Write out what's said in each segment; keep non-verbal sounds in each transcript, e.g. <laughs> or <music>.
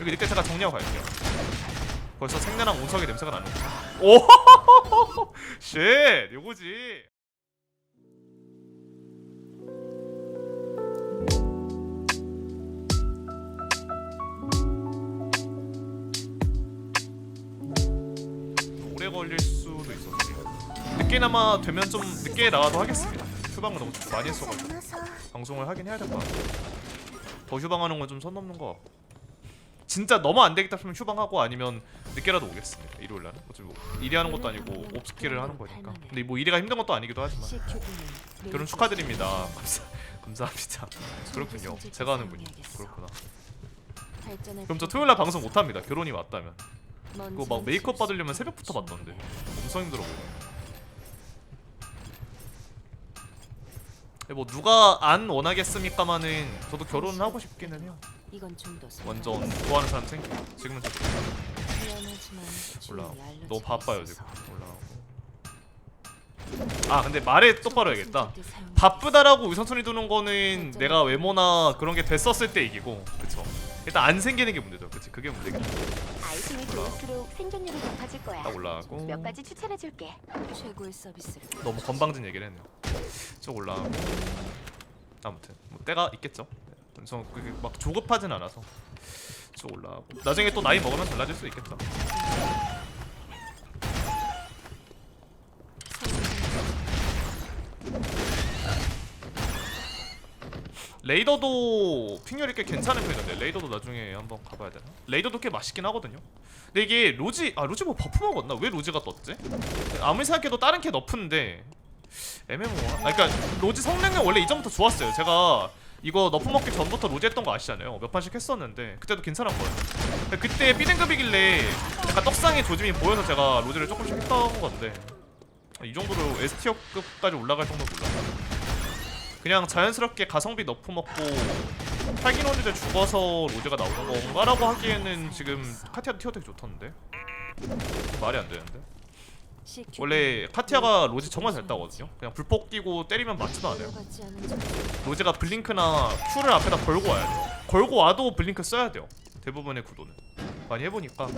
여기 늑대 제가 정리하고 갈게요. 벌써 생내랑 운석의 냄새가 나는 오! <laughs> 쉣! 요거지. 오래 걸릴 수도 있어서 늦게나마 되면 좀 늦게 나와도 하겠습니다. 휴방을 너무 많이 했어가지고. 방송을 하긴 해야 될 것 같아요. 더 휴방하는 건 좀 선 넘는 것 같고 진짜 너무 안 되겠다 싶으면 휴방하고 아니면 늦게라도 오겠습니다. 일요일 날은? 어차피 뭐 일이 하는 것도 아니고 옵스킬을 하는 거니까. 근데 뭐 일이가 힘든 것도 아니기도 하지만. 결혼 축하드립니다. 감사, <laughs> 감사합니다. 그렇군요. 제가 하는 분이 그렇구나. 그럼 저 토요일 날 방송 못 합니다. 결혼이 왔다면. 그거 막 메이크업 받으려면 새벽부터 받던데. 엄청 힘들어 보여 뭐 누가 안 원하겠습니까마는 저도 결혼을 하고 싶기는 해요. 이건 좀더 완전 좋아하는 사람 생기고 지금은 저도 올라 너무 바빠요 지금. 올라오고. 아 근데 말에 똑바로 해야겠다. 바쁘다라고 우선순위 두는 거는 내가 외모나 그런 게 됐었을 때 이기고 그쵸 일단 안 생기는 게 문제죠. 그치? 그게 문제겠다 아이템이 좋을수록 생존율이 높아질 거야. 딱 올라가고. 몇 가지 추천해 줄게. 최고의 서비스를. 너무 건방진 얘기를 했네요. 쭉 올라가고. 아무튼 뭐 때가 있겠죠. 그래서 그게 막 조급하진 않아서 쭉 올라가고. 나중에 또 나이 먹으면 달라질 수 있겠죠 레이더도 핑열이 꽤 괜찮은 편인데 레이더도 나중에 한번 가봐야 되나? 레이더도 꽤 맛있긴 하거든요. 근데 이게 로지 아 로지 뭐 버프 먹었나? 왜 로지가 떴지? 아무리 생각해도 다른 캐 너프인데 MMO 아 그러니까 로지 성능은 원래 이전부터 좋았어요. 제가 이거 너프 먹기 전부터 로지 했던 거 아시잖아요. 몇 판씩 했었는데 그때도 괜찮았거든요. 근데 그때 B등급이길래 약간 떡상의 조짐이 보여서 제가 로지를 조금씩 했던 건데 이 정도로 S티어급까지 올라갈 정도 몰랐어요. 그냥 자연스럽게 가성비 너프 먹고 팔기노즈에 죽어서 로제가 나오는 건가라고 하기에는 지금 카티아 티어 되게 좋던데? 말이 안 되는데? 원래 카티아가 로제 정말 잘 따거든요? 그냥 불폭 끼고 때리면 맞지도 않아요. 로제가 블링크나 Q를 앞에다 걸고 와야 돼요. 걸고 와도 블링크 써야 돼요. 대부분의 구도는. 많이 해보니까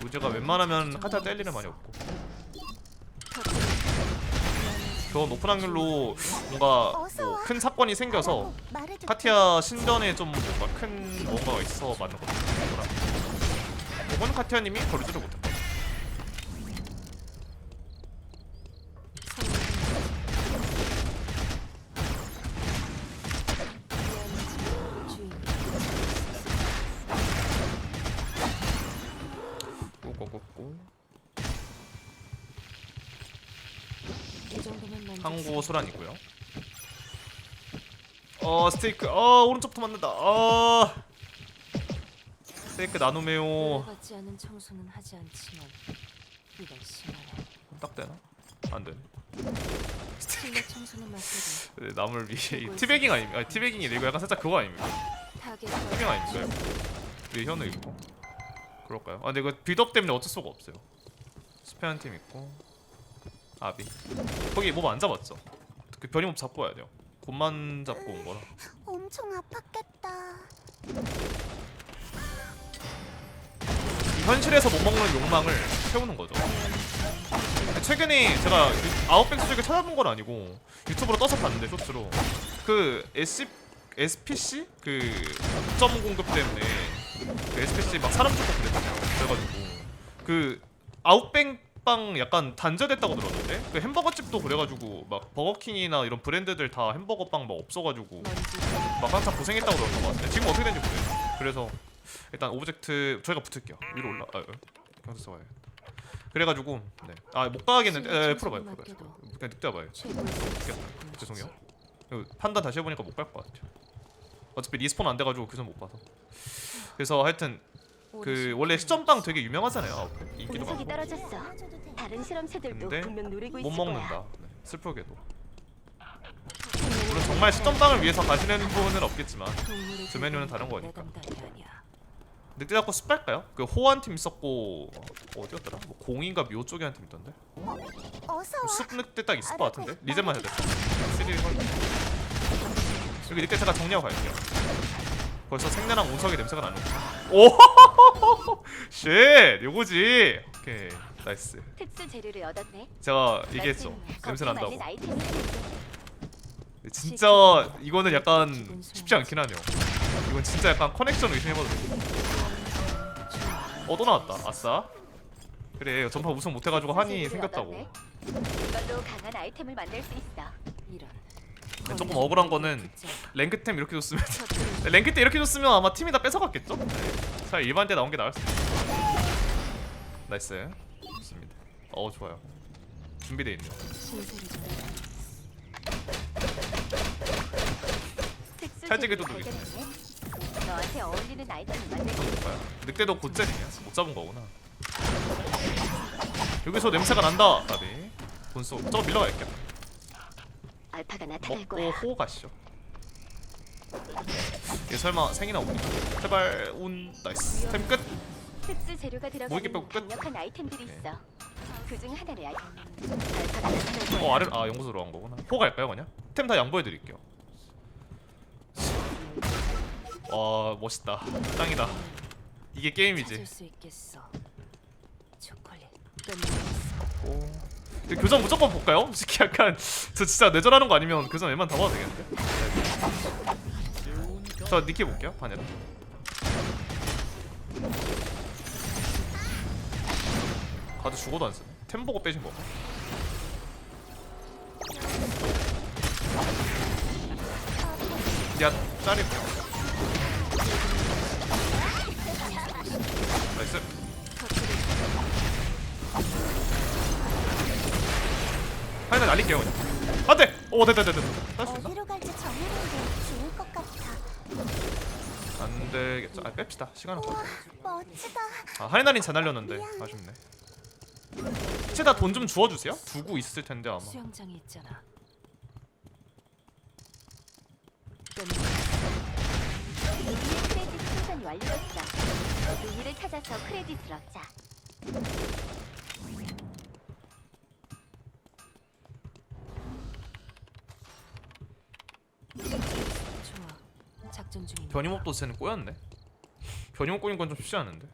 로제가 웬만하면 카티아 뗄 일은 많이 없고 저 높은 확률로 뭔가 뭐 큰 사건이 생겨서 카티아 신전에 좀 뭔가 큰 뭔가가 있어 맞는 것 같아요. 그건 카티아님이 거르지를 못했다. 항구 소란이고요. 어 스테이크 어 오른쪽부터 맞는다. 어 스테이크 나눔해요. 받지 않은 청소는 하지 않지만 이건 심하네. 딱 되나? 안 되네. 실내 청소는 맡겨도 네, 위해 이 티베깅 아닙니까? 아니, 티베깅이 아니고 약간 살짝 그거 아닙니까? 타겟 티베깅 아닙니까? 이거? 위에 현우 있고 그럴까요? 아 근데 이거 빌드업 때문에 어쩔 수가 없어요. 스페한 팀 있고 아비 거기 몸 안 잡았죠? 그 변이 몸 잡고 와야 돼요. 곰만 잡고 온 거라. 엄청 아팠겠다. 이 현실에서 못 먹는 욕망을 채우는 거죠. 최근에 제가 유- 아웃백 수직을 찾아본 건 아니고 유튜브로 떠서 봤는데 쇼츠로 그 SC, SPC 그점 공급 때문에 그 SPC 막 사람 죽고 그랬잖아요. 그래가지고 그 아웃백 빵 약간 단절됐다고 들었는데 그 햄버거 집도 그래가지고 막 버거킹이나 이런 브랜드들 다 햄버거 빵 막 없어가지고 막 한참 고생했다고 들었던 것 같은데 지금 어떻게 된지 모르겠어요. 그래서 일단 오브젝트 저희가 붙을게요. 위로 올라. 아, 어, 경찰서 가야겠다. 그래가지고 네. 아못 가겠는데. 에, 풀어봐요. 풀어봐요. 그냥 늑대 봐요. 최고의 서비스를 죄송해요. 판단 다시 해보니까 못 갈 것 같아요. 어차피 리스폰 안 돼가지고 그전 못 봐서. 그래서 하여튼 그 원래 시점빵 되게 유명하잖아요. 아웃백. 인기도 운석이 많고 떨어졌어. 다른 실험체들도 근데 분명 노리고 못 있을 거야. 먹는다. 네, 슬프게도. 물론 정말 시점빵을 위해서 가시는 분은 없겠지만 주 메뉴는 다른 거니까. 늑대 잡고 습할까요? 그 호환 팀 있었고 어디였더라? 뭐 공인가 묘 쪽에 한 팀 있던데. 어서 와. 습 늑대 딱 있을 것 같은데. 리젠만 해야 돼. 쓰리 걸. 여기 늑대 제가 정리하고 갈게요. 벌써 생내랑 운석의 냄새가 나는 오! <laughs> 쉣! 요거지! 오케이 나이스 특수 재료를 얻었네. 제가 얘기했죠 냄새 난다고 진짜 이거는 약간 쉽지 않긴 하네요 이건 진짜 약간 커넥션 의심해봐도 돼 어, 또 나왔다. 아싸. 그래, 전파 우승 못해가지고 한이 생겼다고. 이걸로 강한 아이템을 만들 수 있어. 이런. 네, 조금 억울한 거는 랭크템 이렇게 줬으면 네, 랭크 때 이렇게 줬으면 아마 팀이 다 뺏어갔겠죠? 네. 차라리 일반 때 나온 게 나을 수도 있어. 나이스. 좋습니다. 어 좋아요. 준비돼 있네요. 찰지게도. 너한테 어울리는 만들 수? 늑대도 곧젤이냐? 못 잡은 거구나. 여기서 냄새가 난다. 나비. 본소. 저거 밀러 갈게요. 알파가 나타날 먹고 거야. 호 가시죠. 얘 설마 생이나 오니? 제발 운 나이스. 템 끝. 특수 재료가 모이게 빼고 들어가는 끝. 강력한 아이템들이 네. 있어. 그 중 하나를 알. 알파가 나타날 거야. 어 아래 아 연구소로 간 거구나. 호 갈까요 그냥? 템 다 양보해 드릴게요. 와 멋있다. 짱이다. 이게 게임이지. 찾을 수 있겠어. 초콜릿. 오. 근데 교전 무조건 볼까요? 솔직히 약간 저 진짜 내절하는 거 아니면 교전 웬만 다 봐도 되겠는데? 저 니키 볼게요 반야로 가드 죽어도 안 쓰네. 템 보고 빼신 거. 야, 짜리. 나이스 하이나 날릴게요 그냥 안돼! 오 됐다 됐다 됐다 있나? 어디로 갈지 정하는데 좋을 것 같아. 안 되겠죠. 아 뺍시다. 시간은 없어. 멋지다. 아 하이나린 잘 날렸는데 아쉽네. 혹시 다 돈 좀 주워주세요. 두고 있을 텐데 아마. 수영장이 있잖아. 크레딧 생산 완료였어. 의미를 찾아서 크레딧을 얻자. 작전 중이니까. 변이목도 쟤는 꼬였네. 변이목 꼬인 건 좀 쉽지 않은데.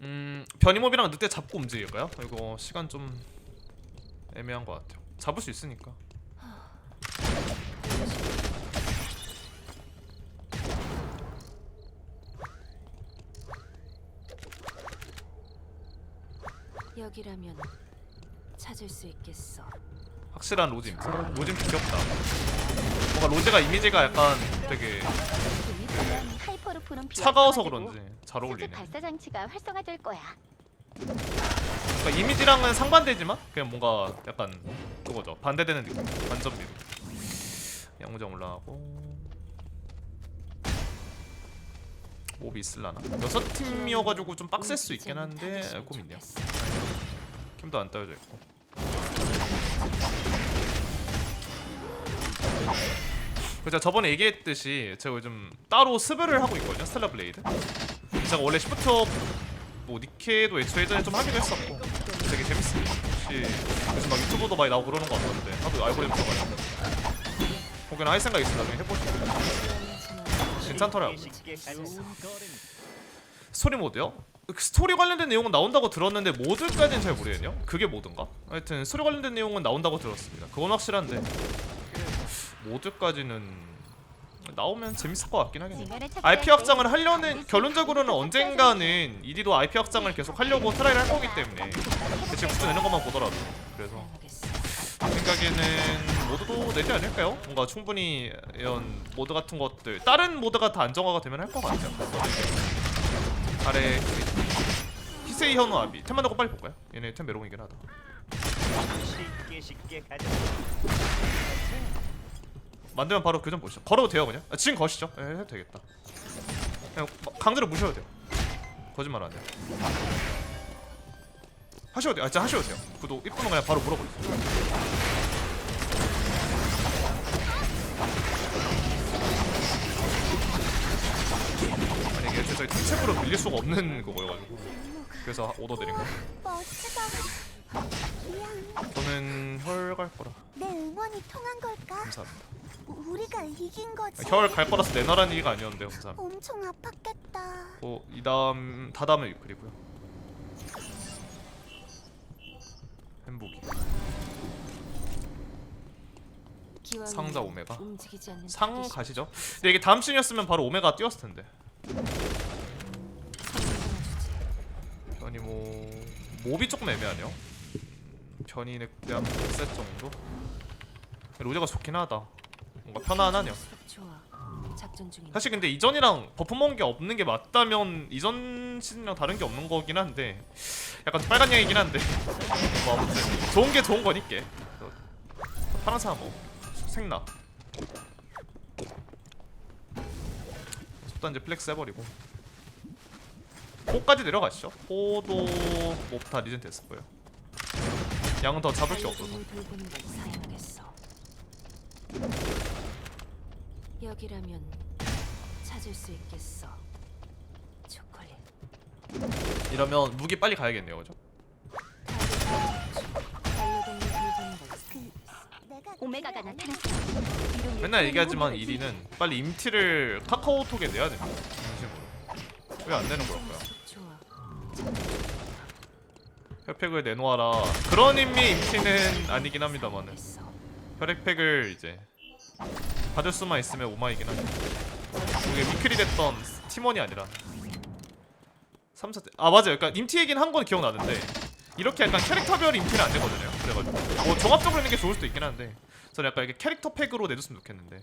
음 변이목이랑 늑대 잡고 움직일까요? 이거 시간 좀 애매한 것 같아요. 잡을 수 있으니까. 여기라면 찾을 수 있겠어. 확실한 로진. 로진 귀엽다. 뭔가 로제가 이미지가 약간 되게 차가워서 그런지 잘 어울리네. 발사 장치가 활성화될 거야. 그러니까 이미지랑은 상반되지만 그냥 뭔가 약간 그거죠 반대되는 느낌 미로 양무장 올라가고 몹이 있을라나 여섯 팀이어가지고 좀 빡셀 수 있긴 한데 좋겠어. 캠도 안 따여져 있고 그죠 저번에 얘기했듯이 제가 요즘 따로 스브를 하고 있거든요 스텔라 블레이드 제가 원래 시프트 뭐 니케도 애초에 예전에 좀 하기도 했었고 되게 재밌어요 혹시 요즘 막 유튜브도 많이 나오고 그러는 거 같던데 하도 알고리즘 써가지고. 혹여나 할 생각 있으면 나중에 해보시고. 괜찮더라고 스토리 모드요? 그 스토리 관련된 내용은 나온다고 들었는데 모드까지는 잘 모르겠네요 그게 모드인가? 하여튼 스토리 관련된 내용은 나온다고 들었습니다 그건 확실한데 모드까지는 나오면 재밌을 것 같긴 하겠네요 IP 때 확장을 하려는 결론적으로는 언젠가는 이디도 IP 확장을 계속 하려고 트라이를 할 거기 때문에 지금 구조 내는 것만 보더라도 그래서 생각에는 모드도 내지 않을까요? 뭔가 충분히 이런 모드 같은 것들 다른 모드가 다 안정화가 되면 할 것 같아요 아래 히세이 현우 아비. 템 만들고 빨리 볼까요? 얘네 템 메롱이긴 하다. 쉽게 쉽게 가자. 만들면 바로 교전 보시죠. 걸어도 돼요 그냥? 아, 지금 거시죠? 예, 해도 되겠다. 그냥 막 강제로 무셔도 돼요. 거짓말 안 돼요. 하셔도 돼요. 아 진짜 하셔도 돼요. 구독 이쁘면 그냥 바로 물어버리세요. 아니 이게 저희 팀책으로 밀릴 수가 없는 그거여가지고 그래서 오더 드린 거 멋지다. 미안. 저는 혈 갈 거라 내 응원이 통한 걸까? 감사합니다 우- 우리가 이긴 거지. 혈 갈 거라서 내놔라는 얘기가 아니었는데 감사합니다 엄청 아팠겠다. 어, 이 다음 다 다음에 유클이고요 햄보기 기왕이면 상자 오메가? 움직이지 않는 상 가시죠 근데 이게 다음 씬이었으면 바로 오메가 뛰었을 텐데. 아니 뭐 몹이 조금 애매하네요. 음, 변이에 대한 셋 정도? 로제가 좋긴 하다. 뭔가 편안하네요. 사실 근데 이전이랑 버프 먹은 게 없는 게 맞다면 이전 시즌이랑 다른 게 없는 거긴 한데 약간 빨간 양이긴 한데. 뭐 아무튼 좋은 게 좋은 거니까. 파란 사람 뭐 생나. 속단 이제 플렉스 해버리고 호까지 내려가시죠 호도 몹다 리젠 됐을 거예요 양은 더 잡을 게 없어서. 여기라면 찾을 수 있겠어. 초콜릿. 이러면 무기 빨리 가야겠네요 그죠? 오메가가 나타났어. 맨날 얘기하지만 1위는 빨리 임티를 카카오톡에 내야 됩니다 진심으로 왜 안 내는 걸까요? 혈팩을 내놓아라. 그런 의미의 임티는 아니긴 합니다만은. 됐어. 혈액팩을 이제 받을 수만 있으면 오마이긴 하죠. 그게 위클이 됐던 팀원이 아니라. 3사 아 맞아요. 그러니까 임티이긴 한건 기억나는데 이렇게 약간 캐릭터별 임티는 안 되거든요. 그래가지고. 뭐 종합적으로 있는 게 좋을 수도 있긴 한데 저는 약간 이렇게 캐릭터 팩으로 내줬으면 좋겠는데.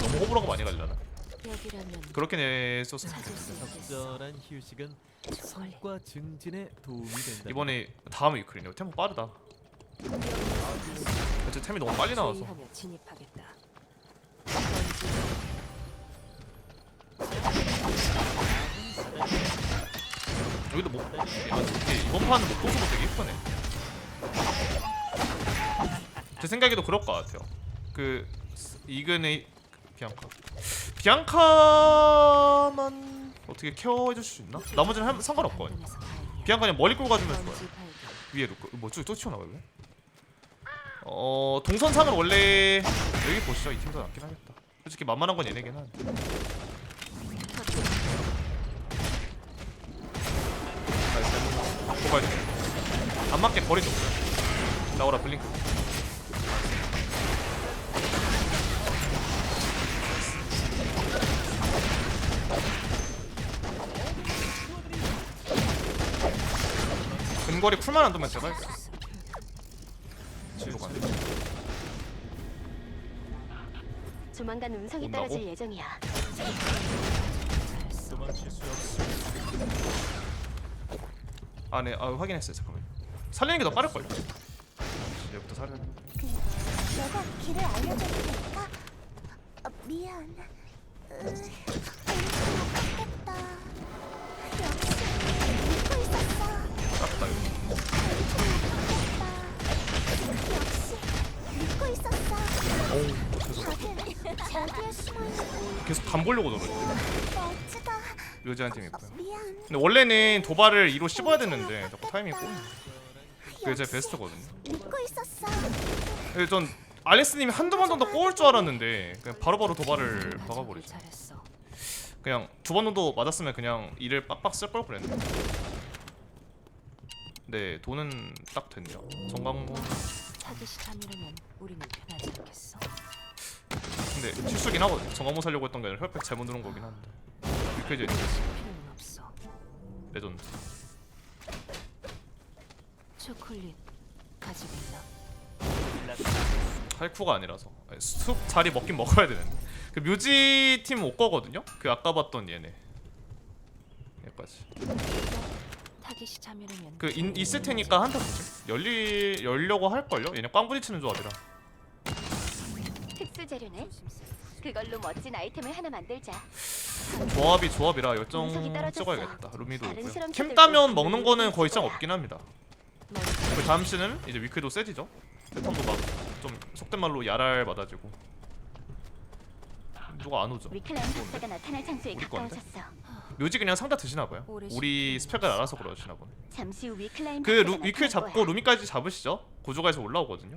너무 호불호가 많이 갈려나? 그렇게 좋겠는데. 있겠어. 적절한 휴식은. 성과 증진에 도움이 된다. 이번에 다음 위클이네요 템포 빠르다 어째 템이 너무 빨리 나와서 주의하며 진입하겠다. 여기도 못 아, 이게 이번 판은 못 보수도 되게 이쁘네. 제 생각에도 그럴 것 같아요. 그 이근의 비앙카. 비앙카만 어떻게 케어해 주실 수 있나? 나머지는 할- 상관없거든. 다행이야. 비앙카는 멀리 끌고 가주면 좋아요. 위에 놓고 또 튀어나와요? 왜? 어 동선 상은 원래 여기 보시죠. 이 팀도 낫긴 하겠다. 솔직히 만만한 건 얘네긴 한데. 뽑아야 돼. 안 맞게 거리 좀 없어요. 나오라 블링크. 거리 쿨만 안 두면 제가 할게요. 뒤로 가네. 조만간 운석이 온다고? 떨어질 예정이야. 없어. 아, 네. 아, 확인했어요. 잠깐만. 살리는 게 더 빠를 걸요. 얘부터 살려. 그 내가 길을 알려줘도 될까? 어, 미안. 으, 계속 간 보려고. 멋지다. 요지한 팀 있고요. 근데 원래는 도발을 2로 씹어야 되는데 자꾸 타이밍이 꼬. 그게 제 베스트거든요. 믿고 있었어. 근데 전 알리스님이 한두 번 정도 꼬을 줄 알았는데 그냥 바로바로 도발을 가져오길 박아버리죠. 잘했어. 그냥 두 번 정도 맞았으면 그냥 이를 빡빡 쓸 걸 그랬네. 네, 돈은 딱 됐네요. 정광문 타깃이 잠이라면 우리는 편하지 않겠어. 근데 실수긴 하거든요. 정광문 살려고 했던 게 아니라 혈팩 잘못 누른 거긴 한데. 필요는 없어. 레전드. 초콜릿 가지고 있나? 할쿠가 아니라서 아니, 숲 자리 먹긴 먹어야 되는데 그 묘지 팀 올 거거든요. 그 아까 봤던 얘네. 얘까지. 그 인, 있을 테니까 한타 보지. 열리 열려고 할 걸요. 얘네 꽝 부딪히는 조합이라. 특수 재료네. 그걸로 멋진 아이템을 하나 만들자. 조합이 조합이라 열정 운석이 떨어졌어. 찍어야겠다. 루미도 다른 있고요. 실험체들도 캠 따면 먹는 거는 거의 짱. 없긴 합니다. 그 다음 시는 이제 위크도 세지죠. 패턴도 막 좀 속된 말로 야랄 맞아지고. 누가 안 오죠? 위클라임 박사가 나타날 장소에 우리 가까워졌어. 건데? 묘지 그냥 상자 드시나 봐요. 우리 스펙을 알아서 그러시나 보네. 잠시 후 위클라인 그 박사가 루, 위클 나타날 잡고. 루미까지 잡으시죠. 고조가에서 올라오거든요.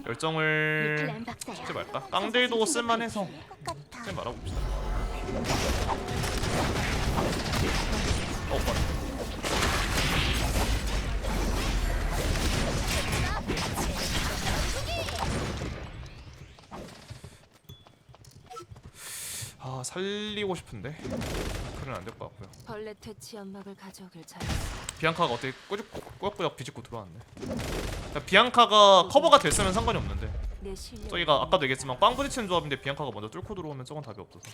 내 박사야. 찍지 말까? 깡들도 쓸만해서. 찍지 말아봅시다. 어, 맞다. 아 살리고 싶은데 그건 안될 것 같고요. 벌레 퇴치 연막을 가져오길 잘. 비앙카가 어떻게 꾸역꾸역 비집고 들어왔네. 비앙카가 커버가 됐으면 상관이 없는데 내 실력. 저희가 아까도 얘기했지만 빵 부딪히는 조합인데 비앙카가 먼저 뚫고 들어오면 저건 답이 없어서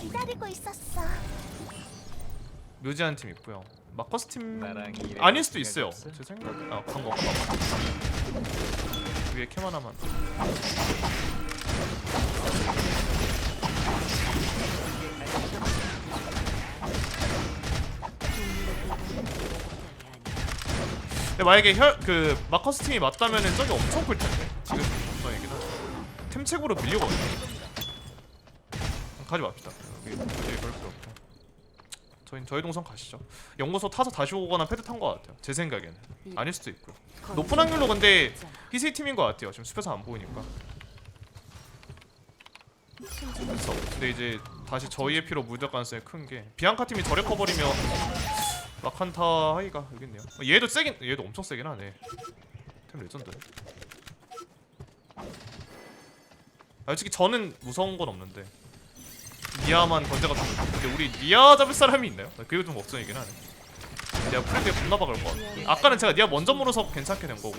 기다리고 있었어. 묘지한 팀 있고요. 마커스 팀 나랑 아닐 수도 있어요. 없어? 제 생각 아 광고 위에 캠 하나만 근데 만약에 혈, 그 마커스 팀이 맞다면은 저기 엄청 클 텐데 지금 저 얘기는 템책으로 밀리거든요. 가지 맙시다. 여기 굳이 그럴 필요 없고. 저희 저희 동선 가시죠. 연구소 타서 다시 오거나 패드 탄 것 같아요. 제 생각에는 아닐 수도 있고요. 높은 확률로 근데 희세 팀인 것 같아요. 지금 숲에서 안 보이니까. 그래서 근데 이제 다시 저희의 피로 물들 가능성이 큰 게 비앙카 팀이 저래 커버리면 마칸타 하이가 여기 있네요. 어, 얘도 세긴 얘도 엄청 세긴 하네. 템 레전드. 아, 솔직히 저는 무서운 건 없는데 니아만 건재가 좀 근데 우리 니아 잡을 사람이 있나요? 나 그게 좀 걱정이긴 하네. 니아 프레드에 겁나 박을 것 같아. 아까는 제가 니아 먼저 물어서 괜찮게 된 거고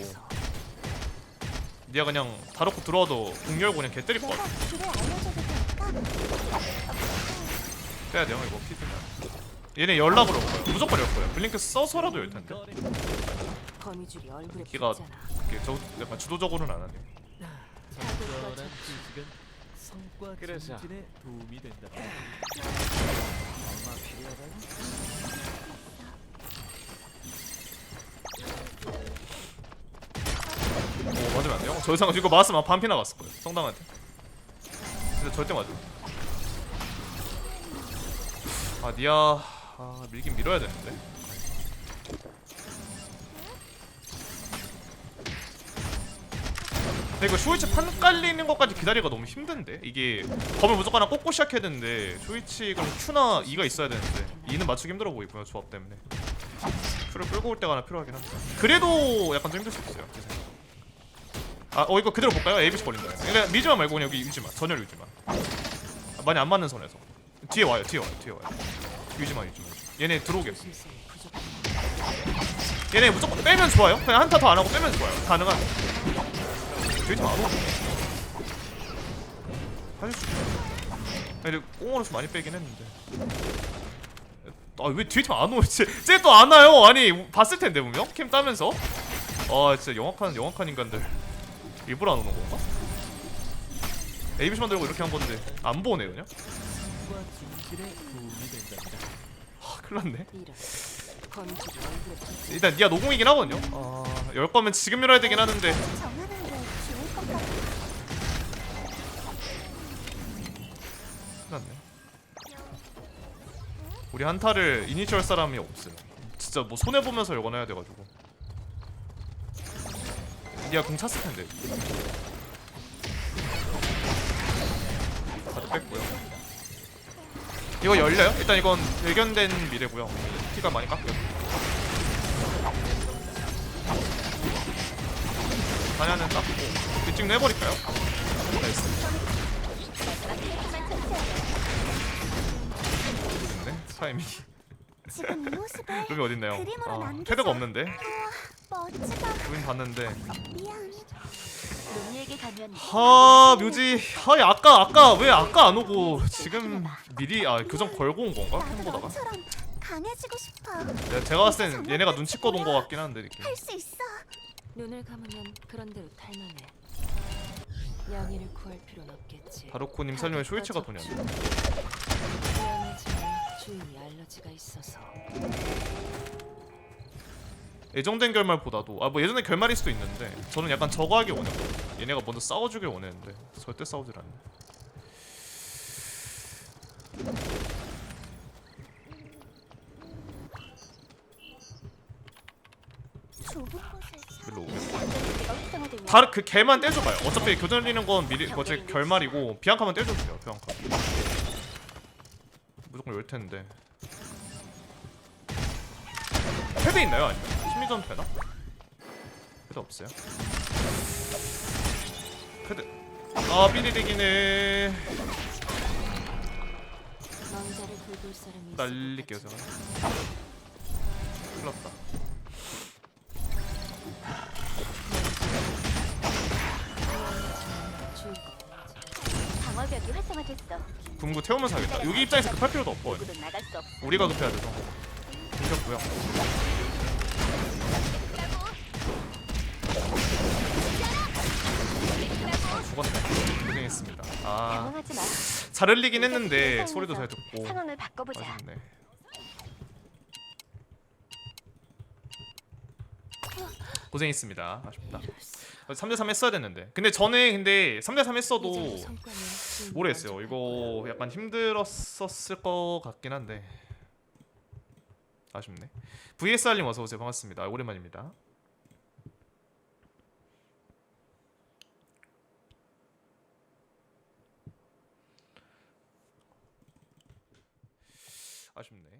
니아 그냥 다놓고 들어와도 공 열고 그냥 개 때릴 것 같아. 빼야 돼요 이거 피드면. 얘네 연락으로 올 거예요. 무조건 열 거예요. 블링크 써서라도 열 텐데. 거미줄이 얼굴에 기가- 붙잖아. 이게 저 약간 주도적으로는 안 하네. 적절한 휴식은 성과 그래서. 증진에 도움이 된다. 얼마 필요하다고? 오 맞으면 안 돼요? 저 이상 이거 맞았으면 반피 나갔을 거예요. 성당한테. 진짜 절대 맞아. 아 니아 아 밀긴 밀어야 되는데. 근데 이거 쇼이치 판 깔리는 것까지 기다리기가 너무 힘든데 이게 검을 무조건 하나 꽂고 시작해야 되는데 쇼이치 그럼 Q나 E가 있어야 되는데 E는 맞추기 힘들어 보이고요 조합 때문에 Q를 끌고 올 때가 하나 필요하긴 합니다 그래도 약간 좀 힘들 수 있어요 제 생각 아, 어 이거 그대로 볼까요? ABC 걸린다. 그러니까 미지만 말고 그냥 여기 유지만. 전열 유지만. 아, 많이 안 맞는 선에서. 뒤에 와요. 뒤에 와요. 뒤에 와요. 유지만 유지만. 얘네 부족. 얘네 무조건 빼면 좋아요. 그냥 한타 더 안 하고 빼면 좋아요. 가능한. 수 있어요. 근데 꽁으로서 많이 빼긴 했는데. 아왜 뒤에 안 오지? 쟤또 안 와요. 아니 봤을 텐데 분명 캠 따면서. 아 진짜 영악한 영악한 인간들. 일부러 안 오는 건가? ABC만 들고 이렇게 한 건데 안 보네 그냥? 성과 증진에 도움이 된다. 아 큰일 났네. 일단 니가 노공이긴 하거든요. 아... 열 거면 지금 열어야 되긴 하는데. 정하는 게 좋을 것 같아. 큰일 났네. 우리 한타를 이니셜 사람이 없어요 진짜 뭐 손해 보면서 열거나 해야 돼가지고. 니가 공 찼을 텐데. 다들 뺐고요 이거 열려요? 일단 이건 발견된 미래고요 피가 많이 깎여 반야는 깎고 뒷찍는 해버릴까요? 나이스 모르겠네 타이밍 지금 이 모습을 <laughs> 루미 어딨나요? 그림으로 아. 패드가 없는데 멋지다. 루미 봤는데 미안. 하 묘지 하 아까 아까 왜 아까 안 오고 지금 미리 아 교정 걸고 온 건가? 너처럼 강해지고 싶어. 네, 제가 봤을 땐 얘네가 눈치껏 온거 같긴 한데 느낌 할 수 있어. 눈을 감으면 그런 대로 탈만해. 양이를 구할 필요는 없겠지. 바로코님 설명에 쇼이치가 돈이 안돼 미안하지만 주인이 알러지가 있어서 예정된 결말보다도 아 뭐 예전에 결말일 수도 있는데 저는 약간 저거 하길 원했거든요. 얘네가 먼저 싸워주길 원했는데 절대 싸우질 않네. 일로 다른 그 개만 떼줘봐요. 어차피 교전 리는 건 미리 뭐지 결말이고 비앙카만 떼줘주세요 비앙카. 무조건 열 텐데. 패드 있나요 아니면 심리전 되나? 패드 없어요 패드 아 삐리리기네 날릴게요 것 제가 같지. 방어벽이 활성화됐어. 태우면서 하겠다 여기 입장에서 급할 필요도 없고. 우리가 급해야 돼서 공격고요 아 당황하지 마. 잘 흘리긴 했는데 지금 소리도 잘 듣고 상황을 바꿔보자. 아쉽네. 고생했습니다. 아쉽다. 3대3 했어야 됐는데. 근데 전에 근데 3대3 했어도 모르겠어요. 이거 약간 힘들었었을 것 같긴 한데. 아쉽네. VSR님 어서 오세요. 반갑습니다. 오랜만입니다